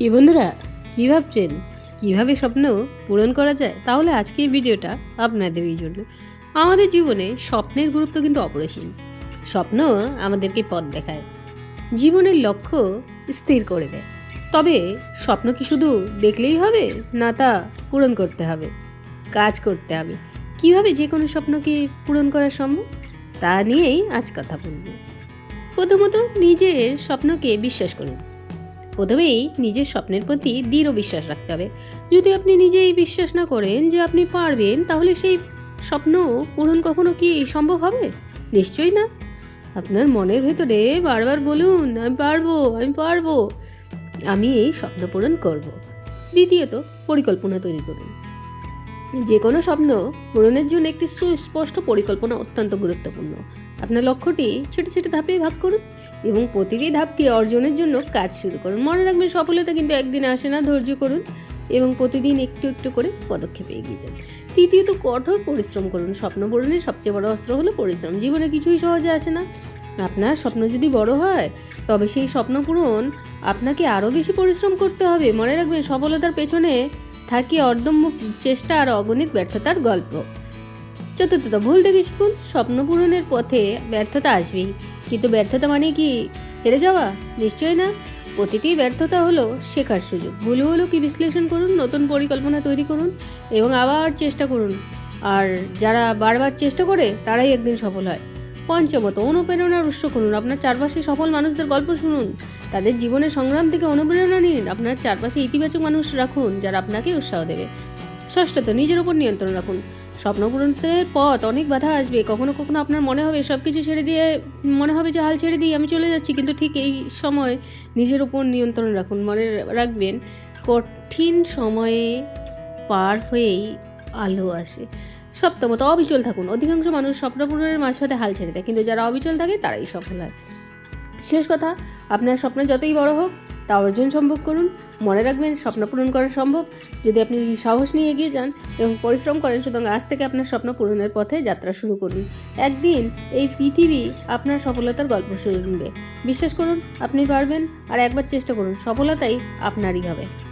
কি বন্ধুরা? কী ভাবছেন? কীভাবে স্বপ্ন পূরণ করা যায়? তাহলে আজকে এই ভিডিওটা আপনাদেরই জন্য। আমাদের জীবনে স্বপ্নের গুরুত্ব কিন্তু অপরিসীম। স্বপ্ন আমাদেরকে পথ দেখায়। জীবনের লক্ষ্য স্থির করে দেয়। তবে স্বপ্ন কি শুধু দেখলেই হবে? না তা পূরণ করতে হবে। কাজ করতে হবে। কীভাবে যে কোনো স্বপ্নকে পূরণ করা সম্ভব? তা নিয়েই আজ কথা বলব। প্রথমত নিজের স্বপ্নকে বিশ্বাস করুন। প্রথমেই নিজের স্বপ্নের প্রতি দৃঢ় বিশ্বাস রাখতে হবে। যদি আপনি নিজেই বিশ্বাস না করেন যে আপনি পারবেন, তাহলে সেই স্বপ্ন পূরণ কখনো কি সম্ভব হবে? নিশ্চয়ই না। আপনার মনের ভেতরে বারবার বলুন, আমি পারব আমি পারব। আমি এই স্বপ্ন পূরণ করব। দ্বিতীয়ত, পরিকল্পনা তৈরি করুন। যে কোনো স্বপ্ন পূরণের জন্য একটি সুস্পষ্ট পরিকল্পনা অত্যন্ত গুরুত্বপূর্ণ। আপনার লক্ষ্যটি ছোটো ছোটো ধাপে ভাগ করুন এবং প্রতিটি ধাপকে অর্জনের জন্য কাজ শুরু করুন। মনে রাখবেন সফলতা কিন্তু একদিন আসে না, ধৈর্য করুন এবং প্রতিদিন একটু একটু করে পদক্ষেপে এগিয়ে যান। তৃতীয়ত, কঠোর পরিশ্রম করুন। স্বপ্ন পূরণের সবচেয়ে বড় অস্ত্র হলো পরিশ্রম। জীবনে কিছুই সহজে আসে না। আপনার স্বপ্ন যদি বড় হয়, তবে সেই স্বপ্ন পূরণ আপনাকে আরও বেশি পরিশ্রম করতে হবে। মনে রাখবেন সফলতার পেছনে থাকে অর্দম্য চেষ্টা আর অগণিত ব্যর্থতার গল্প। চতুর্থত, ভুল থেকে শিখুন স্বপ্ন পূরণের পথে ব্যর্থতা আসবেই। কিন্তু ব্যর্থতা মানে কি? হেরে যাওয়া? নিশ্চয়ই না। প্রতিটি ব্যর্থতা হলো শেখার সুযোগ। ভুল হলো কি বিশ্লেষণ করুন, নতুন পরিকল্পনা তৈরি করুন এবং আবার চেষ্টা করুন। আর যারা বারবার চেষ্টা করে, তারাই একদিন সফল হয়। পঞ্চমত অনুপ্রেরণার উৎস করুন আপনার চারপাশে সফল মানুষদের গল্প শুনুন। তাদের জীবনের সংগ্রাম থেকে অনুপ্রেরণা নিন। আপনার চারপাশে ইতিবাচক মানুষ রাখুন, যারা আপনাকে উৎসাহ দেবে। ষষ্ঠত, নিজের উপর নিয়ন্ত্রণ রাখুন। স্বপ্ন পূরণের পথ, অনেক বাধা আসবে। কখনো কখনো আপনার মনে হবে সব কিছু ছেড়ে দিয়ে, মনে হবে যে, হাল ছেড়ে দিয়ে আমি চলে যাচ্ছি। কিন্তু ঠিক এই সময় নিজের উপর নিয়ন্ত্রণ রাখুন। মনে রাখবেন, কঠিন সময়ে পার হয়েই আলো আসে। সপ্তমত অবিচল থাকুন। অধিকাংশ মানুষ স্বপ্ন পূরণের মাঝপথে হাল ছেড়ে দেয়, কিন্তু যারা অবিচল থাকে, তারাই সফল হয়। শেষ কথা, আপনার স্বপ্ন যতই বড় হোক, তা অর্জন সম্ভব করুন। মনে রাখবেন, স্বপ্ন পূরণ করা সম্ভব। যদি আপনি সাহস নিয়ে এগিয়ে যান এবং পরিশ্রম করেন, সুতরাং আজ থেকে আপনার স্বপ্ন পূরণের পথে যাত্রা শুরু করুন। একদিন এই পৃথিবী আপনার সফলতার গল্প শুনবে। বিশ্বাস করুন, আপনি পারবেন, আর একবার চেষ্টা করুন, সফলতাই আপনারই হবে।